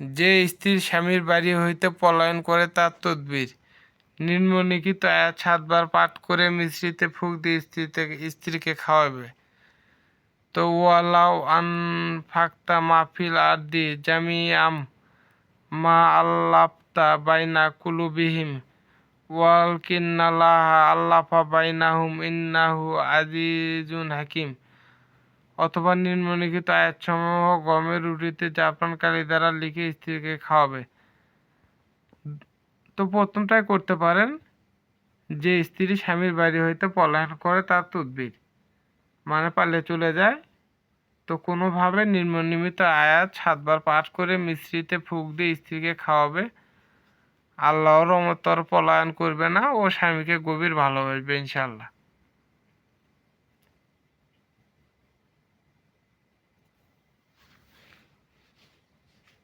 যে স্ত্রীর স্বামীর বাড়ি হইতে পলায়ন করে তার তদবির। নিম্নলিখিত আয়াত সাতবার পাঠ করে মিশ্রিতে ফুক দিয়ে স্ত্রীতে স্ত্রীকে খাওয়াবে। তো ওয়ালাও আন ফাক্তা মাহফিল আর দি জামি আম মা আল্লাপতা বাইনা কুলুবিহিম। ওয়াল কিন্নালাহ আল্লাফা বাইনাহুম ইন্নাহু আজিজুন হাকিম। অথবা নিম্নলিখিত আয়াতসমূহ গমের রুটিতে জাপানকারী দ্বারা লিখে স্ত্রীকে খাওয়াবে। তো প্রথমটাই করতে পারেন যে, স্ত্রী স্বামীর বাড়ি হইতে পলায়ন করে তার তদবির। মানে পালে চলে যায়। তো কোনোভাবে নিম্ননিমিত আয়াত সাতবার পাঠ করে মিশ্রিতে ফুক দিয়ে স্ত্রীকে খাওয়াবে। আল্লাহর রহমতর পলায়ন করবে না ও স্বামীকে গভীর ভালোবাসবে ইনশাল্লাহ